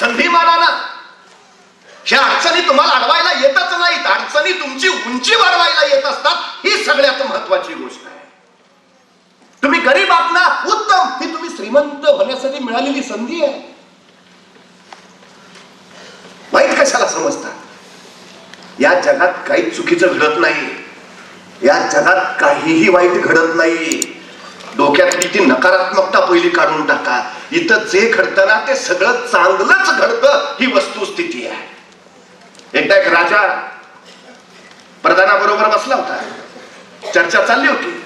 संधी माना ना. ह्या अडचणी तुम्हाला अडवायला येतच नाहीत. अडचणी तुमची उंची वाढवायला येत असतात. ही सगळ्यात महत्वाची गोष्ट आहे. तुम्ही गरीब आहात ना उत्तम. ही तुम्ही श्रीमंत होण्यासाठी मिळालेली संधी आहे. वाईट कशाला समजता? या जगात काही चुकीचं घडत नाही. या जगात काहीही वाईट घडत नाही. डोक्यातली ती नकारात्मकता पहिली काढून टाका. इथं जे घडतं ना ते सगळं चांगलंच घडतं. ही वस्तुस्थिती आहे. एकदा एक राजा प्रधानाबरोबर बसला होता. चर्चा चालली होती.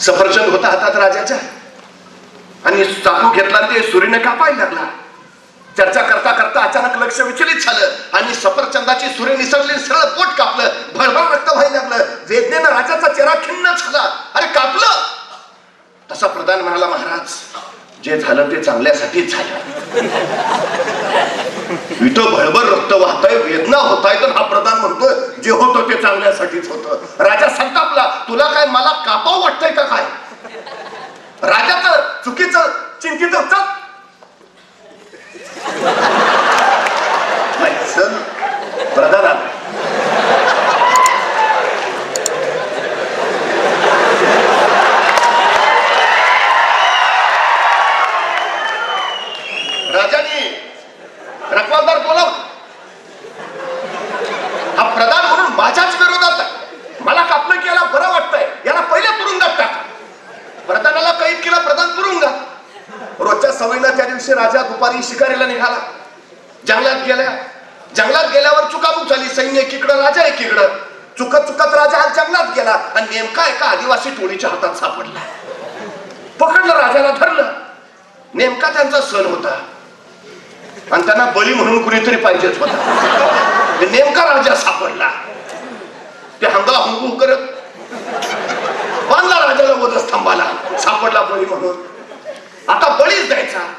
सफरचंद होता हातात राजाच्या आणि चाकू घेतला ते सुरीने कापायला लागला. चर्चा करता करता अचानक लक्ष विचलित झालं आणि सफरचंदाची सुरी निसरली सरळ पोट कापलं. भळभळ रक्त व्हायला लागलं वेदनेनं राजाचा चेहरा खिन्न झाला अरे कापलं तसा प्रधान म्हणाला महाराज जे झालं ते चांगल्यासाठीच झालं. इथं भळभर रक्त वाहताय वेदना होत आहे तर हा प्रधान म्हणतोय जे होतं ते चांगल्यासाठीच होतं. राजा संतापला तुला काय मला कापाव वाटतंय का काय? राजाचं चुकीचं चिंतीत चल. चल प्रधान आला. राजाने रखवालदार बोलाव हा प्रधान म्हणून माझ्याच विरोधात आहे मला कापलं की याला बरं वाटतंय याला पहिले तुरुंगात टाका प्रधानाला कैद केला प्रधान तुरुंगात रोजच्या सवयीनं राजा दुपारी शिकारीला निघाला. जंगलात गेल्या. जंगलात गेल्यावर चुकामुक झाली. सैन्य एकीकडं राजा एकीकडं. चुकत चुकत राजा हा जंगलात गेला आणि नेमका एका आदिवासी टोळीच्या हातात सापडला. पकडलं राजाला धरलं. नेमका त्यांचा सण होता. आणि त्यांना बली म्हणून कुणीतरी पाहिजेच होता. नेमका राजा सापडला. ते हंगा हंगू करत बांधला राजाला वधस्तंभाला सापडला बळी म्हणून. आता बळीच द्यायचा.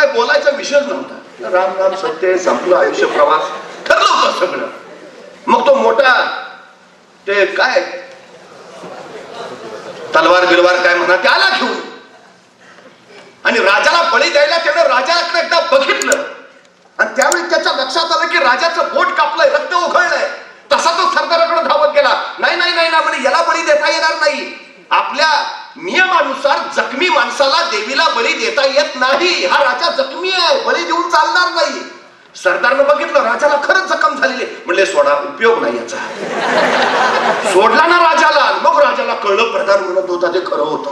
काय बोलायचा विषयच नव्हता. राम राम सत्य संपलं आयुष्य प्रवास. ठरलं होतं सगळं. मग तो मोठा ते काय? तलवार बिलवार काय म्हणा ते आला घेऊन. आणि राजाला बळी द्यायला ते राजाकडे एकदा बघितलं आणि त्यावेळी त्याच्या लक्षात आलं की राजाचं बोट कापलंय रक्त उघळलंय तसा तो सरदाराकडे धावत गेला नाही नाही नाही ना म्हणजे याला बळी देता येणार नाही आपल्या नियमानुसार जखमी माणसाला देवीला बळी देता येत नाही. हा राजा जखमी आहे बळी देऊन चालणार नाही. सरदारनं बघितलं राजाला खरंच जखम झालेली म्हणले सोडा उपयोग नाही याचा. सोडला ना राजाला. मग राजाला कळलं प्रधान म्हणत होता ते खरं होत.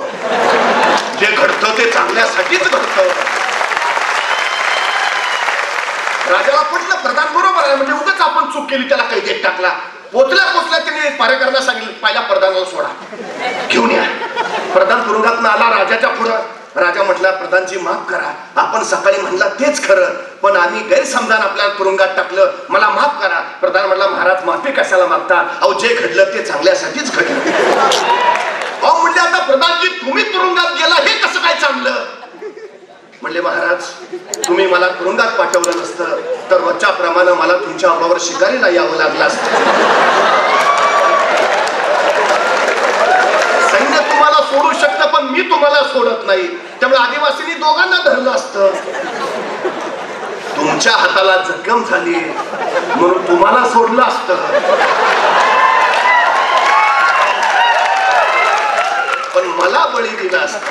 जे घडतं ते चांगल्यासाठीच घडतं. राजाला पटलं प्रधान बरोबर आहे. म्हणजे उगाच आपण चूक केली त्याला कैदेत टाकला. पोचल्या पोचल्या त्यांनी पारेकरांना सांगितलं पहिल्या प्रधानाला सोडा. घेऊन या. प्रधान तुरुंगात आला राजाच्या पुढं. राजा म्हटला प्रधानजी माफ करा. आपण सकाळी म्हणला तेच खरं. पण आम्ही गैरसमजान आपल्याला तुरुंगात टाकलं. मला माफ करा. प्रधान म्हटला महाराज माफी कशाला मागता? अहो जे घडलं ते चांगल्यासाठीच घडलं. अहो म्हणले आता प्रधानजी तुम्ही तुरुंगात गेला हे कसं काय चांगलं? म्हणले महाराज तुम्ही मला तुरुंगात पाठवलं नसतं. रोजच्या प्रमाणे मला तुमच्या बरोबर शिकारीला यावं लागलं असतं. सैन्य तुम्हाला सोडू शकतं पण मी तुम्हाला सोडत नाही. त्यामुळे आदिवासींनी दोघांना धरलं असतं. तुमच्या हाताला जखम झाली म्हणून तुम्हाला सोडलं असतं. पण मला बळी दिला असत.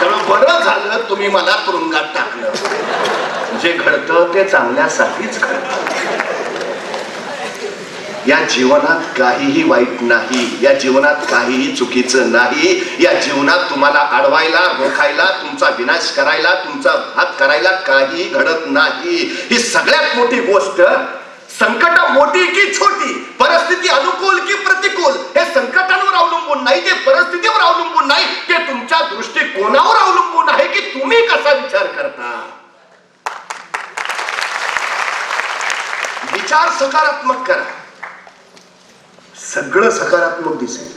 त्यामुळे बरं झालं तुम्ही मला तुरुंगात टाकलं. जे घडतं ते चांगल्यासाठीच घडतं. या जीवनात काहीही वाईट नाही या जीवनात काहीही चुकीचं नाही या जीवनात तुम्हाला अडवायला रोखायला तुमचा विनाश करायला तुमचा घात करायला काही घडत नाही. ही सगळ्यात मोठी गोष्ट संकट मोठी की छोटी परिस्थिती अनुकूल की प्रतिकूल हे संकटांवर अवलंबून नाही ते परिस्थितीवर अवलंबून नाही ते तुमच्या दृष्टिकोनावर अवलंबून आहे की तुम्ही कसा विचार करता विचार सकारात्मक करा. सगळं सकारात्मक दिसेल.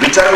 विचार